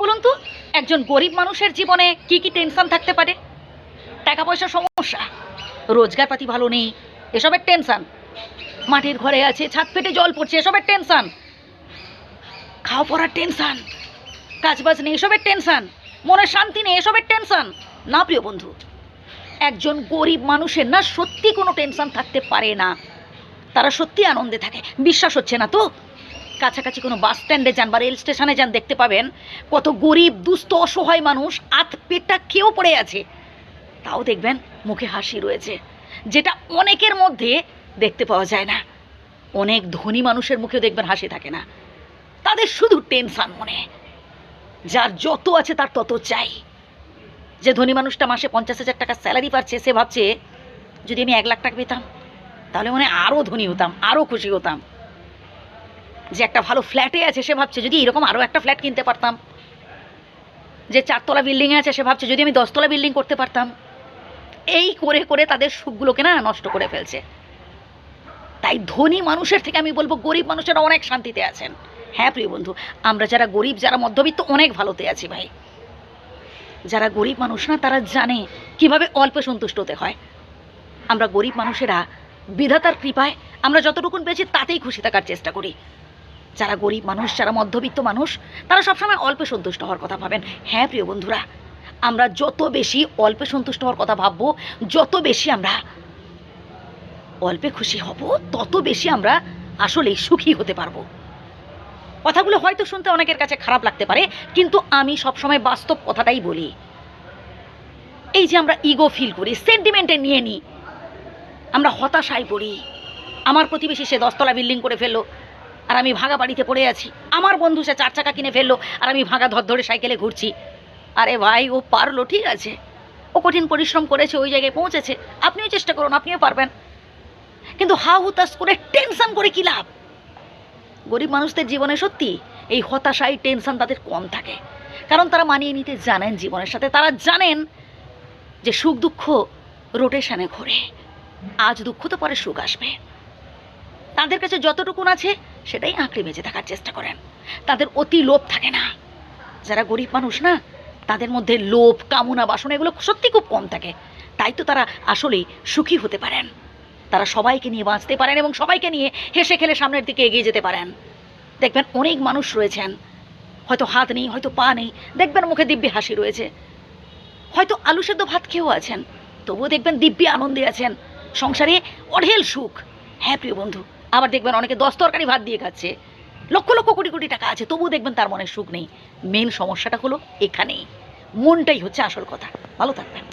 বলুন তো, একজন গরিব মানুষের জীবনে কি কি টেনশন থাকতে পারে? টাকা পয়সার সমস্যা, রোজগারপাতি ভালো নেই, এসবের টেনশন মাটির ঘরে আছে, ছাদ পেটে জল পড়ছে, এসবের টেনশন খাওয়া পড়ার টেনশন কাজবাজ নেই, এসবের টেনশন মনের শান্তি নেই, এসবের টেনশন না প্রিয় বন্ধু, একজন গরিব মানুষের না সত্যি কোনো টেনশন থাকতে পারে না। তারা সত্যি আনন্দে থাকে, বিশ্বাস হচ্ছে না তো? কাছাকাছি কোনো বাস স্ট্যান্ডে যান বা রেল স্টেশনে যান, দেখতে পাবেন কত গরিব, দুস্থ, অসহায় মানুষ আত পেটটা খেয়েও পড়ে আছে। তাও দেখবেন মুখে হাসি রয়েছে, যেটা অনেকের মধ্যে দেখতে পাওয়া যায় না। অনেক ধনী মানুষের মুখেও দেখবেন হাসি থাকে না। তাদের শুধু টেনশন মনে। যার যত আছে তার তত চাই। যে ধনী মানুষটা মাসে পঞ্চাশ হাজার টাকা স্যালারি পাচ্ছে, সে ভাবছে, যদি আমি এক লাখ টাকা পেতাম, তাহলে মনে আরও ধনী হতাম আরও খুশি হতাম। যে একটা ভালো ফ্ল্যাটে আছে, সে ভাবছে যদি এরকম আরও একটা ফ্ল্যাট কিনতে পারতাম। যে চারতলা বিল্ডিংয়ে আছে, সে ভাবছে যদি আমি দশতলা বিল্ডিং করতে পারতাম। এই করে করে তাদের সুখগুলোকে না নষ্ট করে ফেলছে। তাই ধনী মানুষের থেকে আমি বলব, গরিব মানুষেরা অনেক শান্তিতে আছেন। হ্যাঁ প্রিয় বন্ধু, আমরা যারা গরিব, যারা মধ্যবিত্ত, অনেক ভালোতে আছি ভাই। যারা গরিব মানুষ না, তারা জানে কীভাবে অল্পে সন্তুষ্ট হতে হয়। আমরা গরিব মানুষেরা বিধাতার কৃপায় আমরা যতটুকুন পেয়েছি, তাতেই খুশি থাকার চেষ্টা করি। যারা গরিব মানুষ, যারা মধ্যবিত্ত মানুষ, তারা সবসময় অল্পে সন্তুষ্ট হওয়ার কথা ভাবেন। হ্যাঁ প্রিয় বন্ধুরা, আমরা যত বেশি অল্পে সন্তুষ্ট হওয়ার কথা ভাববো, যত বেশি আমরা অল্পে খুশি হব, তত বেশি আমরা আসলে সুখী হতে পারব। কথাগুলো হয়তো শুনতে অনেকের কাছে খারাপ লাগতে পারে, কিন্তু আমি সবসময় বাস্তব কথাটাই বলি। এই যে আমরা ইগো ফিল করি সেন্টিমেন্টে নিয়ে নিই, আমরা হতাশায় পড়ি। আমার প্রতিবেশী সে দশতলা বিল্ডিং করে ফেলল আর আমি ভাঙা বাড়িতে পড়ে আছি। আমার বন্ধু সে চার চাকা কিনে ফেলল, আর আমি ভাঙা ধর ধরে সাইকেলে ঘুরছি। আরে ভাই, ও পারল, ঠিক আছে। ও কঠিন পরিশ্রম করেছে, ওই জায়গায় পৌঁছেছে। আপনিও চেষ্টা করুন, আপনিও পারবেন। কিন্তু হা হুতাশ করে টেনশন করে কী লাভ? গরিব মানুষদের জীবনে সত্যি এই হতাশাই, টেনশন তাদের কম থাকে। কারণ তারা মানিয়ে নিতে জানেন জীবনের সাথে। তারা জানেন যে সুখ দুঃখ রোটেশনে ঘোরে। আজ দুঃখ তো পরে সুখ আসবে। তাদের কাছে যতটুকুন আছে সেটাই আঁকড়ে বেঁচে থাকার চেষ্টা করেন। তাদের অতি লোভ থাকে না। যারা গরিব মানুষ না, তাদের মধ্যে লোভ, কামনা, বাসনা এগুলো সত্যি খুব কম থাকে। তাই তো তারা আসলেই সুখী হতে পারেন। তারা সবাইকে নিয়ে বাঁচতে পারেন এবং সবাইকে নিয়ে হেসে খেলে সামনের দিকে এগিয়ে যেতে পারেন। দেখবেন অনেক মানুষ রয়েছেন। হয়তো হাত নেই, হয়তো পা নেই। দেখবেন মুখে দিব্যি হাসি রয়েছে। হয়তো আলু সেদ্ধ ভাত খেয়েও আছেন। তবুও দেখবেন দিব্যি আনন্দে আছেন। সংসারে অঢেল সুখ। হ্যাঁ প্রিয় বন্ধু আবার দেখবেন অনেকে দশ তরকারি ভাত দিয়ে খাচ্ছে। লক্ষ লক্ষ কোটি কোটি টাকা আছে, তবুও দেখবেন তার মনে সুখ নেই। মেন সমস্যাটা হলো এখানেই। মনটাই হচ্ছে আসল কথা। ভালো থাকবেন।